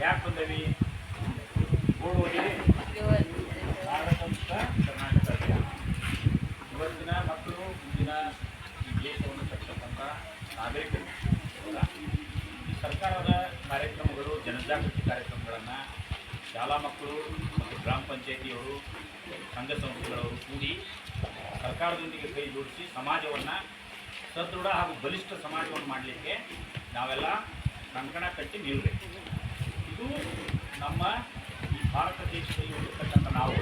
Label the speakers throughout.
Speaker 1: ಯಾಕೆ ಬಂದವಿ ಓದಿರಿ ಆಡಳಿತ ಕರ್ನಾಟಕ ಇವತ್ತಿನ ಮಕ್ಕಳು ಮುಂದಿನ ಈ ದೇಶವನ್ನು ಕಟ್ಟತಕ್ಕಂಥ ನಾಗರಿಕರು? ಈ ಸರ್ಕಾರದ ಕಾರ್ಯಕ್ರಮಗಳು ಜನಜಾಗೃತಿ ಕಾರ್ಯಕ್ರಮಗಳನ್ನು ಶಾಲಾ ಮಕ್ಕಳು ಮತ್ತು ಗ್ರಾಮ ಪಂಚಾಯಿತಿಯವರು ಸಂಘ ಸಂಸ್ಥೆಗಳವರು ಕೂಡಿ ಸರ್ಕಾರದೊಂದಿಗೆ ಕೈ ಜೋಡಿಸಿ ಸಮಾಜವನ್ನು ಸದೃಢ ಹಾಗೂ ಬಲಿಷ್ಠ ಸಮಾಜವನ್ನು ಮಾಡಲಿಕ್ಕೆ ನಾವೆಲ್ಲ ಕಂಕಣ ಕಟ್ಟಿ ನಿಲ್ಲಬೇಕು ಇದು ನಮ್ಮ ಈ ಭಾರತ ದೇಶದಲ್ಲಿ ಇರತಕ್ಕಂಥ ನಾವು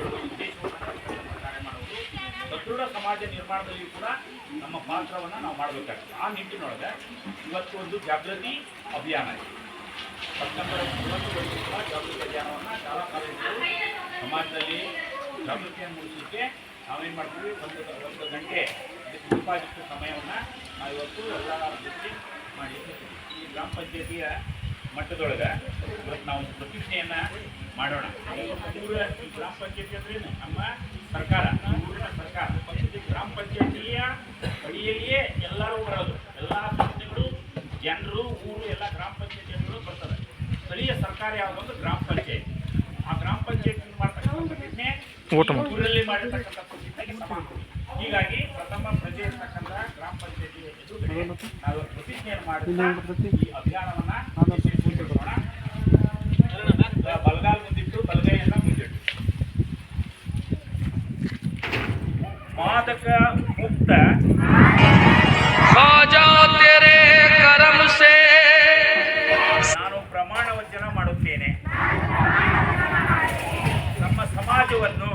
Speaker 1: ದೇಶವನ್ನು ಕಟ್ಟತಕ್ಕಂಥ ಕಾರ್ಯ ಮಾಡುವುದು. ಸದೃಢ ಸಮಾಜ ನಿರ್ಮಾಣದಲ್ಲಿಯೂ ಕೂಡ ನಮ್ಮ ಪಾತ್ರವನ್ನು ನಾವು ಮಾಡಬೇಕಾಗ್ತದೆ. ಆ ನಿಟ್ಟಿನೊಳಗೆ ಇವತ್ತು ಒಂದು ಜಾಗೃತಿ ಅಭಿಯಾನ ಇದೆ. ಕೂಡ ಜಾಗೃತಿ ಅಭಿಯಾನವನ್ನು ಶಾಲಾ ಕಾಲೇಜುಗಳು ಸಮಾಜದಲ್ಲಿ ಜಾಗೃತಿಯನ್ನು ಮೂಡಿಸಲಿಕ್ಕೆ ನಾವೇನು ಮಾಡ್ತೀವಿ? ಒಂದು ಒಂದು ಗಂಟೆ ಉಪಾಯುಕ್ತ ಸಮಯವನ್ನು ನಾವು ಇವತ್ತು ಎಲ್ಲ ಮಾಡಿ ಈ ಗ್ರಾಮ ಪಂಚಾಯತಿಯ ಮಟ್ಟದೊಳಗೆ ಇವತ್ತು ನಾವು ಪ್ರತಿಷ್ಠೆಯನ್ನು ಮಾಡೋಣ. ಊರ ಗ್ರಾಮ ಪಂಚಾಯತಿ ಅಂದ್ರೆ? ನಮ್ಮ ಸರ್ಕಾರ. ಊರಿನ ಸರ್ಕಾರ. ಗ್ರಾಮ ಪಂಚಾಯತಿಯ ಅಡಿಯಲ್ಲಿಯೇ ಎಲ್ಲರೂ ಬರೋದು. ಎಲ್ಲ ಸಂಸ್ಥೆಗಳು ಜನರು ಊರು ಎಲ್ಲ ಗ್ರಾಮ ಪಂಚಾಯತಿಗಳು ಬರ್ತದೆ ಸ್ಥಳೀಯ ಸರ್ಕಾರ ಯಾವುದೊಂದು ಗ್ರಾಮ ಪಂಚಾಯತಿ. ಆ ಗ್ರಾಮ ಪಂಚಾಯತ್ ಮಾಡ್ತಕ್ಕಂಥ ಪ್ರತಿಜ್ಞೆ? ಊರಲ್ಲಿ ಮಾಡಿರ್ತಕ್ಕಂಥ ಪ್ರತಿಜ್ಞೆಗೆ ಸಮಾನ ಹೀಗಾಗಿ ಪ್ರಥಮ ಪ್ರಜೆ ಇರ್ತಕ್ಕಂಥ ಗ್ರಾಮ ಪಂಚಾಯತಿ ಎದುರುಗಡೆ ನಾವು ಪ್ರತಿಜ್ಞೆಯನ್ನು ಮಾಡಿ ಈ ಅಭಿಯಾನವನ್ನ ಮಾದಕ ಮುಕ್ತ. ನಾನು ಪ್ರಮಾಣ ವಚನ
Speaker 2: ಮಾಡುತ್ತೇನೆ. ನಮ್ಮ ಸಮಾಜವನ್ನು